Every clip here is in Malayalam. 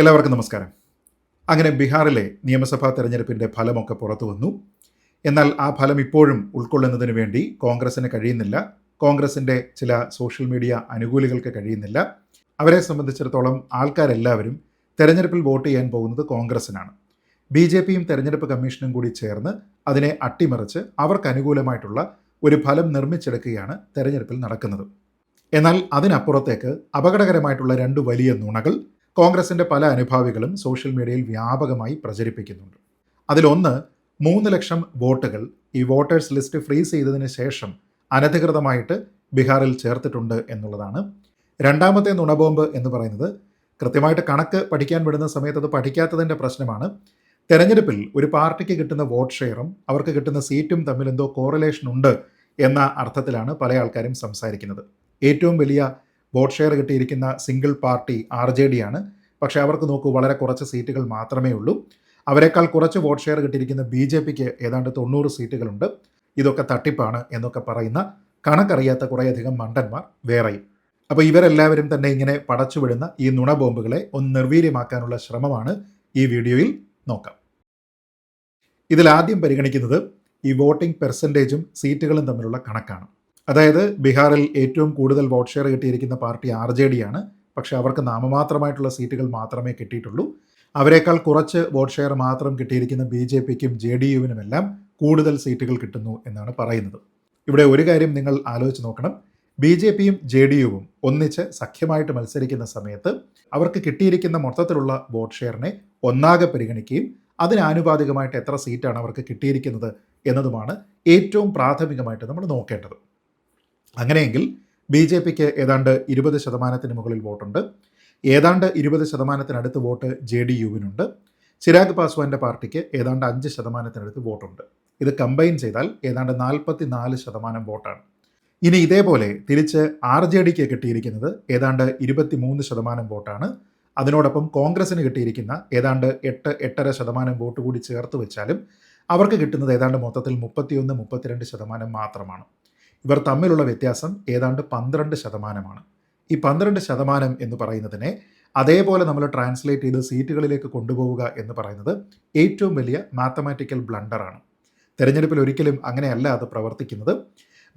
എല്ലാവർക്കും നമസ്കാരം. അങ്ങനെ ബീഹാറിലെ നിയമസഭാ തെരഞ്ഞെടുപ്പിന്റെ ഫലമൊക്കെ പുറത്തു വന്നു. എന്നാൽ ആ ഫലം ഇപ്പോഴും ഉൾക്കൊള്ളുന്നതിന് വേണ്ടി കോൺഗ്രസിന് കഴിയുന്നില്ല. കോൺഗ്രസിന്റെ ചില സോഷ്യൽ മീഡിയ അനുകൂലികൾക്ക് കഴിയുന്നില്ല. അവരെ സംബന്ധിച്ചിടത്തോളം ആൾക്കാരെല്ലാവരും തെരഞ്ഞെടുപ്പിൽ വോട്ട് ചെയ്യാൻ പോകുന്നത് കോൺഗ്രസിനാണ്. ബി ജെ പിയും തെരഞ്ഞെടുപ്പ് കമ്മീഷനും കൂടി ചേർന്ന് അതിനെ അട്ടിമറിച്ച് അവർക്ക് അനുകൂലമായിട്ടുള്ള ഒരു ഫലം നിർമ്മിച്ചെടുക്കുകയാണ് തെരഞ്ഞെടുപ്പിൽ നടക്കുന്നത്. എന്നാൽ അതിനപ്പുറത്തേക്ക് അപകടകരമായിട്ടുള്ള രണ്ട് വലിയ നുണകൾ കോൺഗ്രസിന്റെ പല അനുഭാവികളും സോഷ്യൽ മീഡിയയിൽ വ്യാപകമായി പ്രചരിപ്പിക്കുന്നുണ്ട്. അതിലൊന്ന് മൂന്ന് ലക്ഷം വോട്ടുകൾ ഈ വോട്ടേഴ്സ് ലിസ്റ്റ് ഫ്രീസ് ചെയ്തതിന് ശേഷം അനധികൃതമായിട്ട് ബീഹാറിൽ ചേർത്തിട്ടുണ്ട് എന്നുള്ളതാണ്. രണ്ടാമത്തെ നുണബോംബ് എന്ന് പറയുന്നത് കൃത്യമായിട്ട് കണക്ക് പഠിക്കാൻ വിടുന്ന സമയത്ത് അത് പഠിക്കാത്തതിന്റെ പ്രശ്നമാണ്. തെരഞ്ഞെടുപ്പിൽ ഒരു പാർട്ടിക്ക് കിട്ടുന്ന വോട്ട് ഷെയറും അവർക്ക് കിട്ടുന്ന സീറ്റും തമ്മിൽ എന്തോ കോറിലേഷൻ ഉണ്ട് എന്ന അർത്ഥത്തിലാണ് പല ആൾക്കാരും സംസാരിക്കുന്നത്. ഏറ്റവും വലിയ വോട്ട് ഷെയർ കിട്ടിയിരിക്കുന്ന single party R J D ആണ്. പക്ഷേ അവർക്ക് നോക്കൂ വളരെ കുറച്ച് സീറ്റുകൾ മാത്രമേ ഉള്ളൂ. അവരെക്കാൾ കുറച്ച് വോട്ട് ഷെയർ കിട്ടിയിരിക്കുന്ന ബി ജെ പിക്ക് ഏതാണ്ട് തൊണ്ണൂറ് സീറ്റുകളുണ്ട്. ഇതൊക്കെ തട്ടിപ്പാണ് എന്നൊക്കെ പറയുന്ന കണക്കറിയാത്ത കുറേയധികം മണ്ടന്മാർ വേറെയും. അപ്പോൾ ഇവരെല്ലാവരും തന്നെ ഇങ്ങനെ പടച്ചുവിടുന്ന ഈ നുണ ബോംബുകളെ ഒന്ന് നിർവീര്യമാക്കാനുള്ള ശ്രമമാണ് ഈ വീഡിയോയിൽ നോക്കാം. ഇതിലാദ്യം പരിഗണിക്കുന്നത് ഈ വോട്ടിംഗ് പെർസെന്റേജും സീറ്റുകളും തമ്മിലുള്ള കണക്കാണ്. അതായത് ബീഹാറിൽ ഏറ്റവും കൂടുതൽ വോട്ട് ഷെയർ കിട്ടിയിരിക്കുന്ന പാർട്ടി ആർ ജെ ഡി ആണ്. പക്ഷേ അവർക്ക് നാമമാത്രമായിട്ടുള്ള സീറ്റുകൾ മാത്രമേ കിട്ടിയിട്ടുള്ളൂ. അവരെക്കാൾ കുറച്ച് വോട്ട് ഷെയർ മാത്രം കിട്ടിയിരിക്കുന്ന ബി ജെ പിക്കും ജെ ഡി യുവിനുമെല്ലാം കൂടുതൽ സീറ്റുകൾ കിട്ടുന്നു എന്നാണ് പറയുന്നത്. ഇവിടെ ഒരു കാര്യം നിങ്ങൾ ആലോചിച്ച് നോക്കണം. ബി ജെ പിയും ജെ ഡി യുവും ഒന്നിച്ച് സഖ്യമായിട്ട് മത്സരിക്കുന്ന സമയത്ത് അവർക്ക് കിട്ടിയിരിക്കുന്ന മൊത്തത്തിലുള്ള വോട്ട് ഷെയറിനെ ഒന്നാകെ പരിഗണിക്കുകയും അതിനാനുപാതികമായിട്ട് എത്ര സീറ്റാണ് അവർക്ക് കിട്ടിയിരിക്കുന്നത് എന്നതുമാണ് ഏറ്റവും പ്രാഥമികമായിട്ട് നമ്മൾ നോക്കേണ്ടത്. അങ്ങനെയെങ്കിൽ ബി ജെ പിക്ക് ഏതാണ്ട് ഇരുപത് ശതമാനത്തിന് മുകളിൽ വോട്ടുണ്ട്. ഏതാണ്ട് ഇരുപത് ശതമാനത്തിനടുത്ത് വോട്ട് ജെ ഡി യുവിനുണ്ട്. ചിരാഗ് പാസ്വാന്റെ പാർട്ടിക്ക് ഏതാണ്ട് അഞ്ച് ശതമാനത്തിനടുത്ത് വോട്ടുണ്ട്. ഇത് കമ്പൈൻ ചെയ്താൽ ഏതാണ്ട് നാൽപ്പത്തി നാല് ശതമാനം വോട്ടാണ്. ഇനി ഇതേപോലെ തിരിച്ച് ആർ ജെ ഡിക്ക് കിട്ടിയിരിക്കുന്നത് ഏതാണ്ട് ഇരുപത്തി മൂന്ന് ശതമാനം വോട്ടാണ്. അതിനോടൊപ്പം കോൺഗ്രസിന് കിട്ടിയിരിക്കുന്ന ഏതാണ്ട് എട്ട് എട്ടര ശതമാനം വോട്ട് കൂടി ചേർത്ത് വെച്ചാലും അവർക്ക് കിട്ടുന്നത് ഏതാണ്ട് മൊത്തത്തിൽ മുപ്പത്തിയൊന്ന് മുപ്പത്തിരണ്ട് ശതമാനം മാത്രമാണ്. ഇവർ തമ്മിലുള്ള വ്യത്യാസം ഏതാണ്ട് പന്ത്രണ്ട് ശതമാനമാണ്. ഈ പന്ത്രണ്ട് ശതമാനം എന്ന് പറയുന്നതിനെ അതേപോലെ നമ്മൾ ട്രാൻസ്ലേറ്റ് ചെയ്ത് സീറ്റുകളിലേക്ക് കൊണ്ടുപോവുക എന്ന് പറയുന്നത് ഏറ്റവും വലിയ മാത്തമാറ്റിക്കൽ ബ്ലണ്ടറാണ് തെരഞ്ഞെടുപ്പിൽ ഒരിക്കലും അങ്ങനെയല്ല അത് പ്രവർത്തിക്കുന്നത്.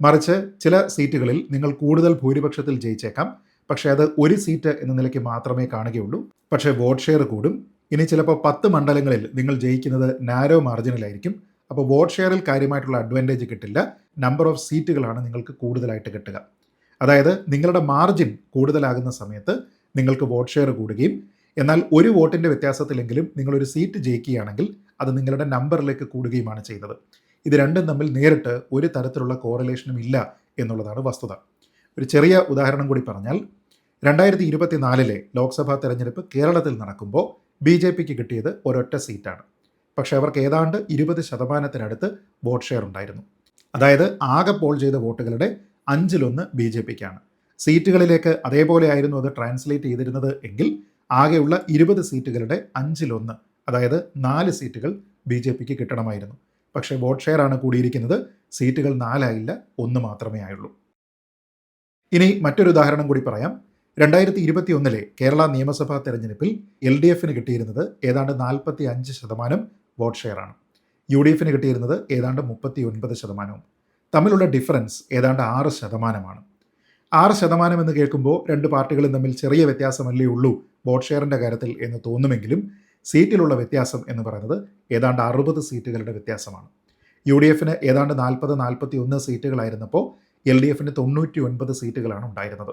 മറിച്ച് ചില സീറ്റുകളിൽ നിങ്ങൾ കൂടുതൽ ഭൂരിപക്ഷത്തിൽ ജയിച്ചേക്കാം. പക്ഷേ അത് ഒരു സീറ്റ് എന്ന നിലയ്ക്ക് മാത്രമേ കാണുകയുള്ളൂ. പക്ഷേ വോട്ട് ഷെയർ കൂടും. ഇനി ചിലപ്പോൾ പത്ത് മണ്ഡലങ്ങളിൽ നിങ്ങൾ ജയിക്കുന്നത് നാരോ മാർജിനിലായിരിക്കും അപ്പോൾ വോട്ട് ഷെയറിൽ കാര്യമായിട്ടുള്ള അഡ്വാന്റേജ് കിട്ടില്ല. നമ്പർ ഓഫ് സീറ്റുകളാണ് നിങ്ങൾക്ക് കൂടുതലായിട്ട് കിട്ടുക. അതായത് നിങ്ങളുടെ മാർജിൻ കൂടുതലാകുന്ന സമയത്ത് നിങ്ങൾക്ക് വോട്ട് ഷെയർ കൂടുകയും എന്നാൽ ഒരു വോട്ടിന്റെ വ്യത്യാസത്തിലെങ്കിലും നിങ്ങളൊരു സീറ്റ് ജയിക്കുകയാണെങ്കിൽ അത് നിങ്ങളുടെ നമ്പറിലേക്ക് കൂടുകയുമാണ് ചെയ്യുന്നത് ഇത് രണ്ടും തമ്മിൽ നേരിട്ട് ഒരു തരത്തിലുള്ള കോറിലേഷനും ഇല്ല എന്നുള്ളതാണ് വസ്തുത. ഒരു ചെറിയ ഉദാഹരണം കൂടി പറഞ്ഞാൽ രണ്ടായിരത്തി ഇരുപത്തിനാലിലെ ലോക്സഭാ തെരഞ്ഞെടുപ്പ് കേരളത്തിൽ നടക്കുമ്പോൾ ബി ജെ പിക്ക് കിട്ടിയത് ഒരൊറ്റ സീറ്റാണ് പക്ഷേ അവർക്ക് ഏതാണ്ട് ഇരുപത് ശതമാനത്തിനടുത്ത് വോട്ട് ഷെയർ ഉണ്ടായിരുന്നു. അതായത് ആകെ പോൾ ചെയ്ത വോട്ടുകളുടെ അഞ്ചിലൊന്ന് ബി ജെ പിക്കാണ്. സീറ്റുകളിലേക്ക് അതേപോലെ ആയിരുന്നു അത് ട്രാൻസ്ലേറ്റ് ചെയ്തിരുന്നത് എങ്കിൽ ആകെയുള്ള ഇരുപത് സീറ്റുകളുടെ അഞ്ചിലൊന്ന് അതായത് നാല് സീറ്റുകൾ ബി ജെ പിക്ക് കിട്ടണമായിരുന്നു. പക്ഷേ വോട്ട് ഷെയർ ആണ് കൂടിയിരിക്കുന്നത്. സീറ്റുകൾ നാലായില്ല ഒന്ന് മാത്രമേ ആയുള്ളൂ. ഇനി മറ്റൊരു ഉദാഹരണം കൂടി പറയാം. രണ്ടായിരത്തി ഇരുപത്തി ഒന്നിലെ കേരള നിയമസഭാ തെരഞ്ഞെടുപ്പിൽ എൽ ഡി എഫിന് കിട്ടിയിരുന്നത് ഏതാണ്ട് നാൽപ്പത്തി അഞ്ച് ശതമാനം വോട്ട് ഷെയറാണ്. യു ഡി എഫിന് കിട്ടിയിരുന്നത് ഏതാണ്ട് മുപ്പത്തി ഒൻപത് ശതമാനവും. തമ്മിലുള്ള ഡിഫറൻസ് ഏതാണ്ട് ആറ് ശതമാനമാണ്. ആറ് ശതമാനം എന്ന് കേൾക്കുമ്പോൾ രണ്ട് പാർട്ടികളും തമ്മിൽ ചെറിയ വ്യത്യാസമല്ലേ ഉള്ളൂ വോട്ട് ഷെയറിന്റെ കാര്യത്തിൽ എന്ന് തോന്നുമെങ്കിലും സീറ്റിലുള്ള വ്യത്യാസം എന്ന് പറയുന്നത് ഏതാണ്ട് അറുപത് സീറ്റുകളുടെ വ്യത്യാസമാണ്. യു ഡി എഫിന് ഏതാണ്ട് നാൽപ്പത് നാൽപ്പത്തി ഒന്ന് സീറ്റുകളായിരുന്നപ്പോൾ എൽ ഡി എഫിന് തൊണ്ണൂറ്റി ഒൻപത് സീറ്റുകളാണ് ഉണ്ടായിരുന്നത്.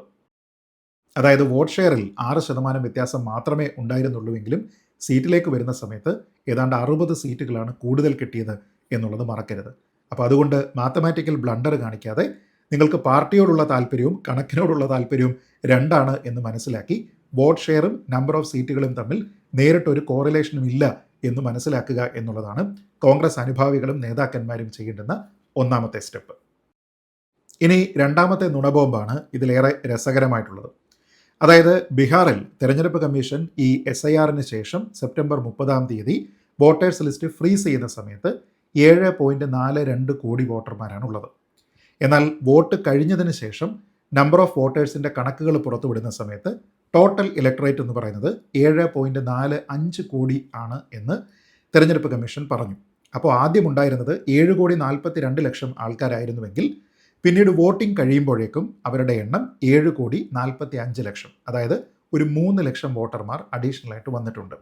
അതായത് വോട്ട് ഷെയറിൽ ആറ് ശതമാനം വ്യത്യാസം മാത്രമേ ഉണ്ടായിരുന്നുള്ളൂവെങ്കിലും സീറ്റിലേക്ക് വരുന്ന സമയത്ത് ഏതാണ്ട് അറുപത് സീറ്റുകളാണ് കൂടുതൽ കിട്ടിയത് എന്നുള്ളത് മറക്കരുത്. അപ്പോൾ അതുകൊണ്ട് മാത്തമാറ്റിക്കൽ ബ്ലണ്ടർ കാണിക്കാതെ നിങ്ങൾക്ക് പാർട്ടിയോടുള്ള താല്പര്യവും കണക്കിനോടുള്ള താല്പര്യവും രണ്ടാണ് എന്ന് മനസ്സിലാക്കി വോട്ട് ഷെയറും നമ്പർ ഓഫ് സീറ്റുകളും തമ്മിൽ നേരിട്ടൊരു കോറിലേഷനും ഇല്ല എന്ന് മനസ്സിലാക്കുക എന്നുള്ളതാണ് കോൺഗ്രസ് അനുഭാവികളും നേതാക്കന്മാരും ചെയ്യേണ്ടുന്ന ഒന്നാമത്തെ സ്റ്റെപ്പ്. ഇനി രണ്ടാമത്തെ നുണബോംബാണ് ഇതിലേറെ രസകരമായിട്ടുള്ളത്. അതായത് ബീഹാറിൽ തെരഞ്ഞെടുപ്പ് കമ്മീഷൻ ഈ എസ് ഐ ആറിന് ശേഷം സെപ്റ്റംബർ മുപ്പതാം തീയതി വോട്ടേഴ്സ് ലിസ്റ്റ് ഫ്രീസ് ചെയ്യുന്ന സമയത്ത് ഏഴ് പോയിന്റ് നാല് രണ്ട് കോടി വോട്ടർമാരാണ് ഉള്ളത് എന്നാൽ വോട്ട് കഴിഞ്ഞതിന് ശേഷം നമ്പർ ഓഫ് വോട്ടേഴ്സിന്റെ കണക്കുകൾ പുറത്തുവിടുന്ന സമയത്ത് ടോട്ടൽ ഇലക്ട്രേറ്റ് എന്ന് പറയുന്നത് ഏഴ് പോയിന്റ് നാല് അഞ്ച് കോടി ആണ് എന്ന് തെരഞ്ഞെടുപ്പ് കമ്മീഷൻ പറഞ്ഞു. അപ്പോൾ ആദ്യം ഉണ്ടായിരുന്നത് ഏഴ് കോടി നാൽപ്പത്തി രണ്ട് ലക്ഷം ആൾക്കാരായിരുന്നുവെങ്കിൽ പിന്നീട് വോട്ടിംഗ് കഴിയുമ്പോഴേക്കും അവരുടെ എണ്ണം ഏഴ് കോടി നാൽപ്പത്തി അഞ്ച് ലക്ഷം അതായത് ഒരു മൂന്ന് ലക്ഷം വോട്ടർമാർ അഡീഷണൽ ആയിട്ട് വന്നിട്ടുണ്ട്.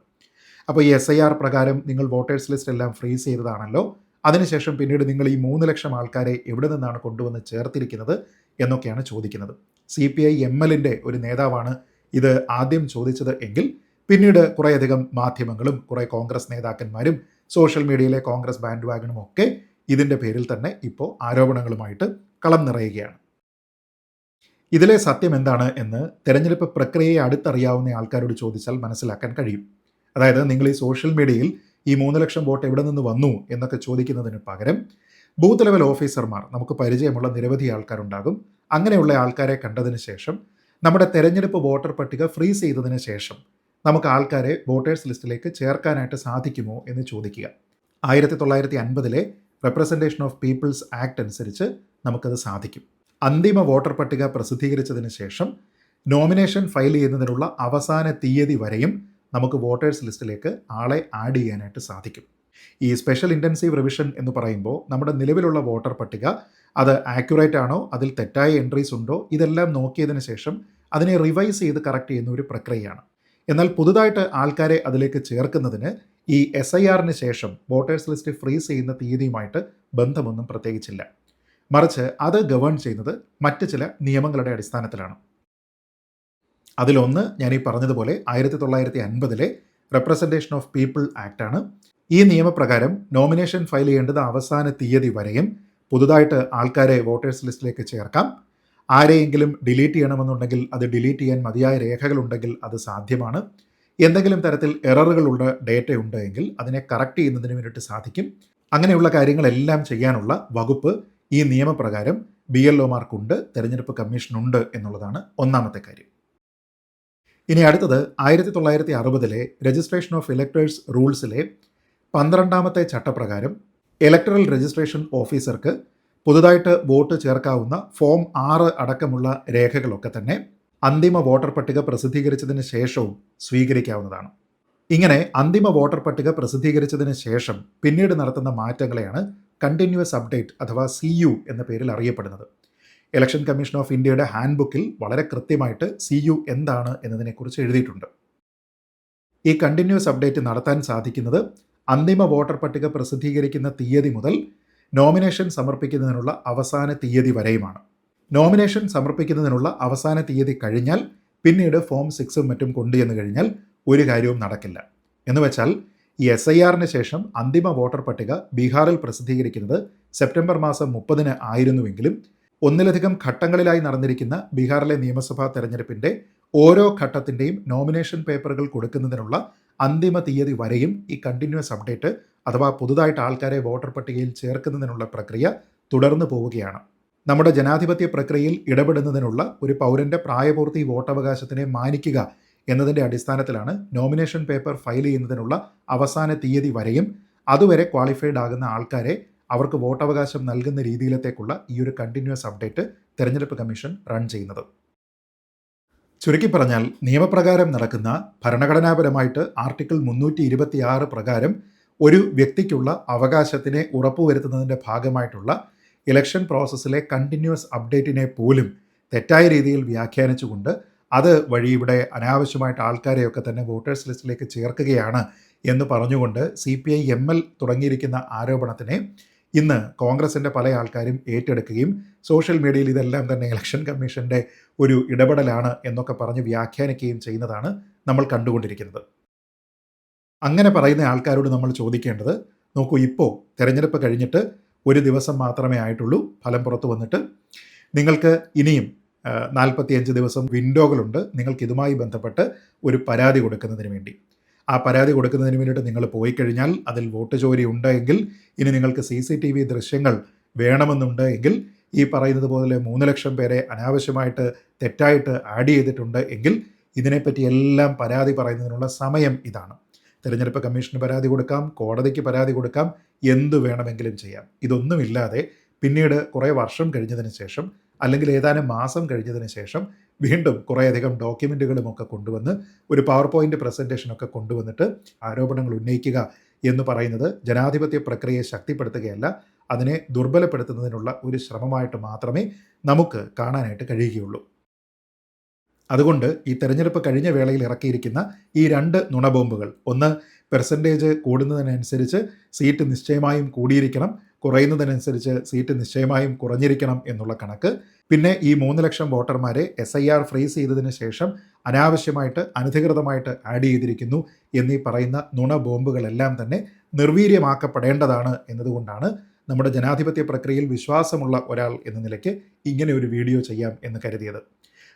അപ്പോൾ ഈ എസ് ഐ ആർ പ്രകാരം നിങ്ങൾ വോട്ടേഴ്സ് ലിസ്റ്റ് എല്ലാം ഫ്രീസ് ചെയ്തതാണല്ലോ. അതിനുശേഷം പിന്നീട് നിങ്ങൾ ഈ മൂന്ന് ലക്ഷം ആൾക്കാരെ എവിടെ നിന്നാണ് കൊണ്ടുവന്ന് ചേർത്തിരിക്കുന്നത് എന്നൊക്കെയാണ് ചോദിക്കുന്നത്. സി പി ഐ എം എല്ലിന്റെ ഒരു നേതാവാണ് ഇത് ആദ്യം ചോദിച്ചത് എങ്കിൽ പിന്നീട് കുറേയധികം മാധ്യമങ്ങളും കുറേ കോൺഗ്രസ് നേതാക്കന്മാരും സോഷ്യൽ മീഡിയയിലെ കോൺഗ്രസ് ബാൻഡ് വാഗണും ഒക്കെ ഇതിന്റെ പേരിൽ തന്നെ ഇപ്പോൾ ആരോപണങ്ങളുമായിട്ട് കളം നിറയുകയാണ്. ഇതിലെ സത്യം എന്താണ് എന്ന് തെരഞ്ഞെടുപ്പ് പ്രക്രിയയെ അടുത്തറിയാവുന്ന ആൾക്കാരോട് ചോദിച്ചാൽ മനസ്സിലാക്കാൻ കഴിയും. അതായത് നിങ്ങൾ ഈ സോഷ്യൽ മീഡിയയിൽ ഈ മൂന്ന് ലക്ഷം വോട്ട് എവിടെ നിന്ന് വന്നു എന്നൊക്കെ ചോദിക്കുന്നതിന് പകരം ബൂത്ത് ലെവൽ ഓഫീസർമാർ നമുക്ക് പരിചയമുള്ള നിരവധി ആൾക്കാരുണ്ടാകും. അങ്ങനെയുള്ള ആൾക്കാരെ കണ്ടതിന് ശേഷം നമ്മുടെ തെരഞ്ഞെടുപ്പ് വോട്ടർ പട്ടിക ഫ്രീസ് ചെയ്തതിന് ശേഷം നമുക്ക് ആൾക്കാരെ വോട്ടേഴ്സ് ലിസ്റ്റിലേക്ക് ചേർക്കാനായിട്ട് സാധിക്കുമോ എന്ന് ചോദിക്കുക. ആയിരത്തി തൊള്ളായിരത്തി അൻപതിലെ റെപ്രസെന്റേഷൻ ഓഫ് പീപ്പിൾസ് ആക്ട് അനുസരിച്ച് നമുക്കത് സാധിക്കും. അന്തിമ വോട്ടർ പട്ടിക പ്രസിദ്ധീകരിച്ചതിന് ശേഷം നോമിനേഷൻ ഫയൽ ചെയ്യുന്നതിനുള്ള അവസാന തീയതി വരെയും നമുക്ക് വോട്ടേഴ്സ് ലിസ്റ്റിലേക്ക് ആളെ ആഡ് ചെയ്യാനായിട്ട് സാധിക്കും. ഈ സ്പെഷ്യൽ ഇന്റൻസീവ് റിവിഷൻ എന്ന് പറയുമ്പോൾ നമ്മുടെ നിലവിലുള്ള വോട്ടർ പട്ടിക അത് ആക്യുറേറ്റ് ആണോ അതിൽ തെറ്റായ എൻട്രീസ് ഉണ്ടോ ഇതെല്ലാം നോക്കിയതിന് ശേഷം അതിനെ റിവൈസ് ചെയ്ത് കറക്റ്റ് ചെയ്യുന്ന ഒരു പ്രക്രിയയാണ്. എന്നാൽ പുതുതായിട്ട് ആൾക്കാരെ അതിലേക്ക് ചേർക്കുന്നതിന് ഈ എസ് ഐ ആറിന് ശേഷം വോട്ടേഴ്സ് ലിസ്റ്റ് ഫ്രീസ് ചെയ്യുന്ന തീയതിയുമായിട്ട് ബന്ധമൊന്നും പ്രത്യേകിച്ചില്ല. മറിച്ച് അത് ഗവേൺ ചെയ്യുന്നത് മറ്റ് ചില നിയമങ്ങളുടെ അടിസ്ഥാനത്തിലാണ്. അതിലൊന്ന് ഞാൻ ഈ പറഞ്ഞതുപോലെ ആയിരത്തി തൊള്ളായിരത്തി അൻപതിലെ റെപ്രസെന്റേഷൻ ഓഫ് പീപ്പിൾ ആക്ട് ആണ്. ഈ നിയമപ്രകാരം നോമിനേഷൻ ഫയൽ ചെയ്യേണ്ടത് അവസാന തീയതി വരെയും പുതുതായിട്ട് ആൾക്കാരെ വോട്ടേഴ്സ് ലിസ്റ്റിലേക്ക് ചേർക്കാം. ആരെയെങ്കിലും ഡിലീറ്റ് ചെയ്യണമെന്നുണ്ടെങ്കിൽ അത് ഡിലീറ്റ് ചെയ്യാൻ മതിയായ രേഖകളുണ്ടെങ്കിൽ അത് സാധ്യമാണ്. എന്തെങ്കിലും തരത്തിൽ എററുകളുള്ള ഡേറ്റ ഉണ്ട് എങ്കിൽ അതിനെ കറക്റ്റ് ചെയ്യുന്നതിന് വേണ്ടിയിട്ട് സാധിക്കും. അങ്ങനെയുള്ള കാര്യങ്ങളെല്ലാം ചെയ്യാനുള്ള വകുപ്പ് ഈ നിയമപ്രകാരം ബി എൽ ഒമാർക്കുണ്ട് തെരഞ്ഞെടുപ്പ് കമ്മീഷനുണ്ട് എന്നുള്ളതാണ് ഒന്നാമത്തെ കാര്യം. ഇനി അടുത്തത് ആയിരത്തി തൊള്ളായിരത്തി അറുപതിലെ രജിസ്ട്രേഷൻ ഓഫ് ഇലക്ടേഴ്സ് റൂൾസിലെ പന്ത്രണ്ടാമത്തെ ചട്ടപ്രകാരം ഇലക്ടറൽ രജിസ്ട്രേഷൻ ഓഫീസർക്ക് പുതുതായിട്ട് വോട്ട് ചേർക്കാവുന്ന ഫോം ആറ് അടക്കമുള്ള രേഖകളൊക്കെ തന്നെ അന്തിമ വോട്ടർ പട്ടിക പ്രസിദ്ധീകരിച്ചതിന് ശേഷവും സ്വീകരിക്കാവുന്നതാണ്. ഇങ്ങനെ അന്തിമ വോട്ടർ പട്ടിക പ്രസിദ്ധീകരിച്ചതിന് ശേഷം പിന്നീട് നടത്തുന്ന മാറ്റങ്ങളെയാണ് കണ്ടിന്യൂസ് അപ്ഡേറ്റ് അഥവാ സി യു എന്ന പേരിൽ അറിയപ്പെടുന്നത്. ഇലക്ഷൻ കമ്മീഷൻ ഓഫ് ഇന്ത്യയുടെ ഹാൻഡ് ബുക്കിൽ വളരെ കൃത്യമായിട്ട് സി യു എന്താണ് എന്നതിനെക്കുറിച്ച് എഴുതിയിട്ടുണ്ട്. ഈ കണ്ടിന്യൂസ് അപ്ഡേറ്റ് നടത്താൻ സാധിക്കുന്നത് അന്തിമ വോട്ടർ പട്ടിക പ്രസിദ്ധീകരിക്കുന്ന തീയതി മുതൽ നോമിനേഷൻ സമർപ്പിക്കുന്നതിനുള്ള അവസാന തീയതി വരെയുമാണ്. നോമിനേഷൻ സമർപ്പിക്കുന്നതിനുള്ള അവസാന തീയതി കഴിഞ്ഞാൽ പിന്നീട് ഫോം സിക്സും മറ്റും കൊണ്ടുചെന്ന് കഴിഞ്ഞാൽ ഒരു കാര്യവും നടക്കില്ല. എന്ന് വെച്ചാൽ ഈ എസ് ഐ ആറിന് ശേഷം അന്തിമ വോട്ടർ പട്ടിക ബീഹാറിൽ പ്രസിദ്ധീകരിക്കുന്നത് സെപ്റ്റംബർ മാസം മുപ്പതിന് ആയിരുന്നുവെങ്കിലും ഒന്നിലധികം ഘട്ടങ്ങളിലായി നടന്നിരിക്കുന്ന ബീഹാറിലെ നിയമസഭാ തെരഞ്ഞെടുപ്പിന്റെ ഓരോ ഘട്ടത്തിന്റെയും നോമിനേഷൻ പേപ്പറുകൾ കൊടുക്കുന്നതിനുള്ള അന്തിമ തീയതി വരെയും ഈ കണ്ടിന്യൂസ് അപ്ഡേറ്റ് അഥവാ പുതുതായിട്ട് ആൾക്കാരെ വോട്ടർ പട്ടികയിൽ ചേർക്കുന്നതിനുള്ള പ്രക്രിയ തുടർന്നു പോവുകയാണ്. നമ്മുടെ ജനാധിപത്യ പ്രക്രിയയിൽ ഇടപെടുന്നതിനുള്ള ഒരു പൗരന്റെ പ്രായപൂർത്തി വോട്ടവകാശത്തിനെ മാനിക്കുക എന്നതിന്റെ അടിസ്ഥാനത്തിലാണ് നോമിനേഷൻ പേപ്പർ ഫയൽ ചെയ്യുന്നതിനുള്ള അവസാന തീയതി വരെയും അതുവരെ ക്വാളിഫൈഡ് ആകുന്ന ആൾക്കാരെ അവർക്ക് വോട്ടവകാശം നൽകുന്ന രീതിയിലത്തേക്കുള്ള ഈ ഒരു കണ്ടിന്യൂസ് അപ്ഡേറ്റ് തെരഞ്ഞെടുപ്പ് കമ്മീഷൻ റൺ ചെയ്യുന്നത്. ചുരുക്കി പറഞ്ഞാൽ നിയമപ്രകാരം നടക്കുന്ന ഭരണഘടനാപരമായിട്ട് ആർട്ടിക്കിൾ മുന്നൂറ്റി ഇരുപത്തി ആറ് പ്രകാരം ഒരു വ്യക്തിക്കുള്ള അവകാശത്തിനെ ഉറപ്പുവരുത്തുന്നതിന്റെ ഭാഗമായിട്ടുള്ള ഇലക്ഷൻ പ്രോസസ്സിലെ കണ്ടിന്യൂസ് അപ്ഡേറ്റിനെ പോലും തെറ്റായ രീതിയിൽ വ്യാഖ്യാനിച്ചുകൊണ്ട് അത് വഴി ഇവിടെ അനാവശ്യമായിട്ട് ആൾക്കാരെയൊക്കെ തന്നെ വോട്ടേഴ്സ് ലിസ്റ്റിലേക്ക് ചേർക്കുകയാണ് എന്ന് പറഞ്ഞുകൊണ്ട് C P I M L തുടങ്ങിയിരിക്കുന്ന ആരോപണത്തിനെ ഇന്ന് കോൺഗ്രസിന്റെ പല ആൾക്കാരും ഏറ്റെടുക്കുകയും സോഷ്യൽ മീഡിയയിൽ ഇതെല്ലാം തന്നെ ഇലക്ഷൻ കമ്മീഷന്റെ ഒരു ഇടപെടലാണ് എന്നൊക്കെ പറഞ്ഞ് വ്യാഖ്യാനിക്കുകയും ചെയ്യുന്നതാണ് നമ്മൾ കണ്ടുകൊണ്ടിരിക്കുന്നത്. അങ്ങനെ പറയുന്ന ആൾക്കാരോട് നമ്മൾ ചോദിക്കേണ്ടത് നോക്കൂ ഇപ്പോൾ തിരഞ്ഞെടുപ്പ് കഴിഞ്ഞിട്ട് ഒരു ദിവസം മാത്രമേ ആയിട്ടുള്ളൂ. ഫലം പുറത്തു വന്നിട്ട് നിങ്ങൾക്ക് ഇനിയും നാൽപ്പത്തിയഞ്ച് ദിവസം വിൻഡോകളുണ്ട്. നിങ്ങൾക്ക് ഇതുമായി ബന്ധപ്പെട്ട് ഒരു പരാതി കൊടുക്കുന്നതിന് വേണ്ടി. ആ പരാതി കൊടുക്കുന്നതിന് വേണ്ടിയിട്ട് നിങ്ങൾ പോയി കഴിഞ്ഞാൽ അതിൽ വോട്ട് ചോരി ഉണ്ടെങ്കിൽ ഇനി നിങ്ങൾക്ക് സി സി ടി വി ദൃശ്യങ്ങൾ വേണമെന്നുണ്ടെങ്കിൽ ഈ പറയുന്നത് പോലെ മൂന്ന് ലക്ഷം പേരെ അനാവശ്യമായിട്ട് തെറ്റായിട്ട് ആഡ് ചെയ്തിട്ടുണ്ട് എങ്കിൽ ഇതിനെപ്പറ്റി എല്ലാം പരാതി പറയുന്നതിനുള്ള സമയം ഇതാണ്. തിരഞ്ഞെടുപ്പ് കമ്മീഷന് പരാതി കൊടുക്കാം കോടതിക്ക് പരാതി കൊടുക്കാം എന്തു വേണമെങ്കിലും ചെയ്യാം. ഇതൊന്നുമില്ലാതെ പിന്നീട് കുറേ വർഷം കഴിഞ്ഞതിന് ശേഷം അല്ലെങ്കിൽ ഏതാനും മാസം കഴിഞ്ഞതിന് ശേഷം വീണ്ടും കുറേയധികം ഡോക്യുമെന്റുകളും ഒക്കെ കൊണ്ടുവന്ന് ഒരു പവർ പോയിന്റ് പ്രസന്റേഷനൊക്കെ കൊണ്ടുവന്നിട്ട് ആരോപണങ്ങൾ ഉന്നയിക്കുക എന്ന് പറയുന്നത് ജനാധിപത്യ പ്രക്രിയയെ ശക്തിപ്പെടുത്തുകയല്ല അതിനെ ദുർബലപ്പെടുത്തുന്നതിനുള്ള ഒരു ശ്രമമായിട്ട് മാത്രമേ നമുക്ക് കാണാനായിട്ട് കഴിയുകയുള്ളൂ. അതുകൊണ്ട് ഈ തെരഞ്ഞെടുപ്പ് കഴിഞ്ഞ വേളയിൽ ഇറക്കിയിരിക്കുന്ന ഈ രണ്ട് നുണബോംബുകൾ ഒന്ന് പെർസെന്റേജ് കൂടുന്നതിനനുസരിച്ച് സീറ്റ് നിശ്ചയമായും കൂടിയിരിക്കണം കുറയുന്നതിനനുസരിച്ച് സീറ്റ് നിശ്ചയമായും കുറഞ്ഞിരിക്കണം എന്നുള്ള കണക്ക്. പിന്നെ ഈ മൂന്ന് ലക്ഷം വോട്ടർമാരെ എസ് ഐ ആർ ഫ്രീസ് ചെയ്തതിന് ശേഷം അനാവശ്യമായിട്ട് അനധികൃതമായിട്ട് ആഡ് ചെയ്തിരിക്കുന്നു എന്നീ പറയുന്ന നുണ ബോംബുകളെല്ലാം തന്നെ നിർവീര്യമാക്കപ്പെടേണ്ടതാണ് എന്നതുകൊണ്ടാണ് നമ്മുടെ ജനാധിപത്യ പ്രക്രിയയിൽ വിശ്വാസമുള്ള ഒരാൾ എന്ന നിലയ്ക്ക് ഇങ്ങനെ ഒരു വീഡിയോ ചെയ്യാം എന്ന് കരുതിയത്.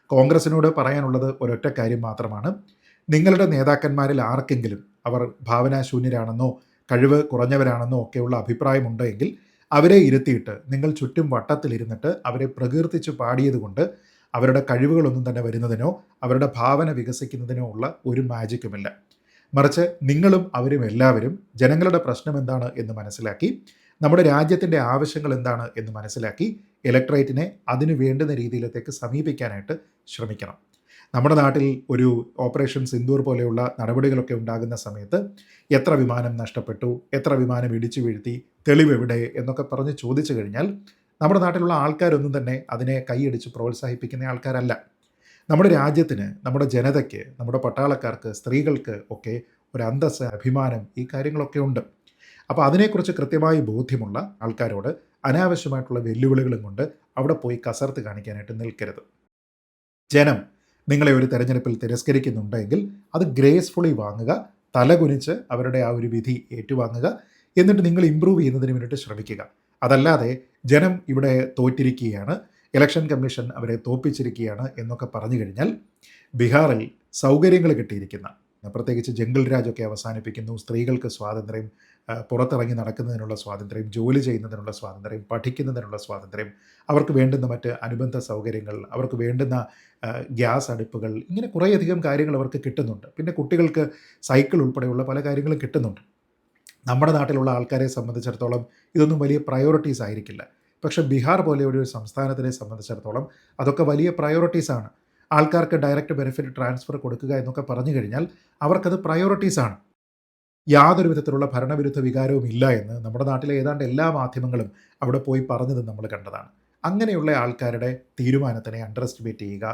കോൺഗ്രസിനോട് പറയാനുള്ളത് ഒരൊറ്റ കാര്യം മാത്രമാണ്. നിങ്ങളുടെ നേതാക്കന്മാരിൽ ആർക്കെങ്കിലും അവർ ഭാവനാശൂന്യരാണെന്നോ കഴിവ് കുറഞ്ഞവരാണെന്നോ ഒക്കെയുള്ള അഭിപ്രായമുണ്ടെങ്കിൽ അവരെ ഇരുത്തിയിട്ട് നിങ്ങൾ ചുറ്റും വട്ടത്തിലിരുന്നിട്ട് അവരെ പ്രകീർത്തിച്ച് പാടിയതുകൊണ്ട് അവരുടെ കഴിവുകളൊന്നും തന്നെ വരുന്നതിനോ അവരുടെ ഭാവന വികസിക്കുന്നതിനോ ഉള്ള ഒരു മാജിക്കുമില്ല. മറിച്ച് നിങ്ങളും അവരും എല്ലാവരും ജനങ്ങളുടെ പ്രശ്നം എന്താണ് എന്ന് മനസ്സിലാക്കി നമ്മുടെ രാജ്യത്തിന്റെ ആവശ്യങ്ങൾ എന്താണ് എന്ന് മനസ്സിലാക്കി ഇലക്ട്രേറ്റിനെ അതിനു വേണ്ടുന്ന രീതിയിലത്തേക്ക് സമീപിക്കാനായിട്ട് ശ്രമിക്കണം. നമ്മുടെ നാട്ടിൽ ഒരു ഓപ്പറേഷൻ സിന്ദൂർ പോലെയുള്ള നടപടികളൊക്കെ ഉണ്ടാകുന്ന സമയത്ത് എത്ര വിമാനം നഷ്ടപ്പെട്ടു എത്ര വിമാനം ഇടിച്ചു വീഴ്ത്തി തെളിവ് എവിടെ എന്നൊക്കെ പറഞ്ഞ് ചോദിച്ചു കഴിഞ്ഞാൽ നമ്മുടെ നാട്ടിലുള്ള ആൾക്കാരൊന്നും തന്നെ അതിനെ കൈയടിച്ച് പ്രോത്സാഹിപ്പിക്കുന്ന ആൾക്കാരല്ല. നമ്മുടെ രാജ്യത്തിന് നമ്മുടെ ജനതയ്ക്ക് നമ്മുടെ പട്ടാളക്കാർക്ക് സ്ത്രീകൾക്ക് ഒക്കെ ഒരു അന്തസ് അഭിമാനം ഈ കാര്യങ്ങളൊക്കെ ഉണ്ട്. അപ്പോൾ അതിനെക്കുറിച്ച് കൃത്യമായി ബോധ്യമുള്ള ആൾക്കാരോട് അനാവശ്യമായിട്ടുള്ള വെല്ലുവിളികളും കൊണ്ട് അവിടെ പോയി കസർത്ത് കാണിക്കാനായിട്ട് നിൽക്കരുത്. ജനം നിങ്ങളെ ഒരു തെരഞ്ഞെടുപ്പിൽ തിരസ്കരിക്കുന്നുണ്ടെങ്കിൽ അത് ഗ്രേസ്ഫുള്ളി വാങ്ങുക തലകുനിച്ച് അവരുടെ ആ ഒരു വിധി ഏറ്റുവാങ്ങുക എന്നിട്ട് നിങ്ങൾ ഇമ്പ്രൂവ് ചെയ്യുന്നതിന് വേണ്ടിയിട്ട് ശ്രമിക്കുക. അതല്ലാതെ ജനം ഇവിടെ തോറ്റിരിക്കുകയാണ് ഇലക്ഷൻ കമ്മീഷൻ അവരെ തോപ്പിച്ചിരിക്കുകയാണ് എന്നൊക്കെ പറഞ്ഞു കഴിഞ്ഞാൽ ബീഹാറിൽ സൗകര്യങ്ങൾ കിട്ടിയിരിക്കുന്ന പ്രത്യേകിച്ച് ജംഗിൾ രാജൊക്കെ അവസാനിപ്പിക്കുന്നു സ്ത്രീകൾക്ക് സ്വാതന്ത്ര്യം പുറത്തിറങ്ങി നടക്കുന്നതിനുള്ള സ്വാതന്ത്ര്യം ജോലി ചെയ്യുന്നതിനുള്ള സ്വാതന്ത്ര്യം പഠിക്കുന്നതിനുള്ള സ്വാതന്ത്ര്യം അവർക്ക് വേണ്ടുന്ന മറ്റ് അനുബന്ധ സൗകര്യങ്ങൾ അവർക്ക് വേണ്ടുന്ന ഗ്യാസ് അടുപ്പുകൾ ഇങ്ങനെ കുറേയധികം കാര്യങ്ങൾ അവർക്ക് കിട്ടുന്നുണ്ട്. പിന്നെ കുട്ടികൾക്ക് സൈക്കിൾ ഉൾപ്പെടെയുള്ള പല കാര്യങ്ങളും കിട്ടുന്നുണ്ട്. നമ്മുടെ നാട്ടിലുള്ള ആൾക്കാരെ സംബന്ധിച്ചിടത്തോളം ഇതൊന്നും വലിയ പ്രയോറിറ്റീസ് ആയിരിക്കില്ല. പക്ഷേ ബീഹാർ പോലെ ഒരു സംസ്ഥാനത്തിനെ സംബന്ധിച്ചിടത്തോളം അതൊക്കെ വലിയ പ്രയോറിറ്റീസാണ് ആൾക്കാർക്ക് ഡയറക്റ്റ് ബെനിഫിറ്റ് ട്രാൻസ്ഫർ കൊടുക്കുക എന്നൊക്കെ പറഞ്ഞു കഴിഞ്ഞാൽ അവർക്കത് പ്രയോറിറ്റീസാണ് യാതൊരു വിധത്തിലുള്ള ഭരണവിരുദ്ധ വികാരവും ഇല്ല എന്ന് നമ്മുടെ നാട്ടിലെ ഏതാണ്ട് എല്ലാ മാധ്യമങ്ങളും അവിടെ പോയി പറഞ്ഞത് നമ്മൾ കണ്ടതാണ്. അങ്ങനെയുള്ള ആൾക്കാരുടെ തീരുമാനത്തിനെ അണ്ടർ എസ്റ്റിമേറ്റ് ചെയ്യുക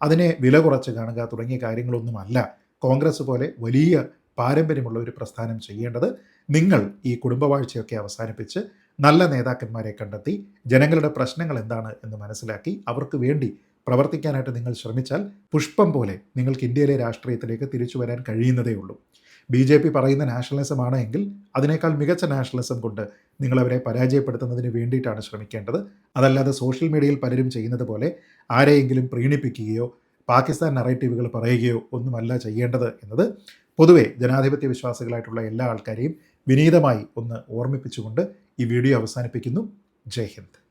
അതിനെ വില കുറച്ച് കാണുക തുടങ്ങിയ കാര്യങ്ങളൊന്നുമല്ല കോൺഗ്രസ് പോലെ വലിയ പാരമ്പര്യമുള്ള ഒരു പ്രസ്ഥാനം ചെയ്യേണ്ടത്. നിങ്ങൾ ഈ കുടുംബവാഴ്ചയൊക്കെ അവസാനിപ്പിച്ച് നല്ല നേതാക്കന്മാരെ കണ്ടെത്തി ജനങ്ങളുടെ പ്രശ്നങ്ങൾ എന്താണ് എന്ന് മനസ്സിലാക്കി അവർക്ക് വേണ്ടി പ്രവർത്തിക്കാനായിട്ട് നിങ്ങൾ ശ്രമിച്ചാൽ പുഷ്പം പോലെ നിങ്ങൾക്ക് ഇന്ത്യയിലെ രാഷ്ട്രീയത്തിലേക്ക് തിരിച്ചു വരാൻ കഴിയുന്നതേ ഉള്ളൂ. ബി ജെ പി പറയുന്ന നാഷണലിസം ആണ് എങ്കിൽ അതിനേക്കാൾ മികച്ച നാഷണലിസം കൊണ്ട് നിങ്ങളവരെ പരാജയപ്പെടുത്തുന്നതിന് വേണ്ടിയിട്ടാണ് ശ്രമിക്കേണ്ടത്. അതല്ലാതെ സോഷ്യൽ മീഡിയയിൽ പലരും ചെയ്യുന്നത് പോലെ ആരെയെങ്കിലും പ്രീണിപ്പിക്കുകയോ പാകിസ്ഥാൻ നറേറ്റീവുകൾ പറയുകയോ ഒന്നുമല്ല ചെയ്യേണ്ടത് എന്നത് പൊതുവെ ജനാധിപത്യ വിശ്വാസികളായിട്ടുള്ള എല്ലാ ആൾക്കാരെയും വിനീതമായി ഒന്ന് ഓർമ്മിപ്പിച്ചുകൊണ്ട് ഈ വീഡിയോ അവസാനിപ്പിക്കുന്നു. ജയ് ഹിന്ദ്.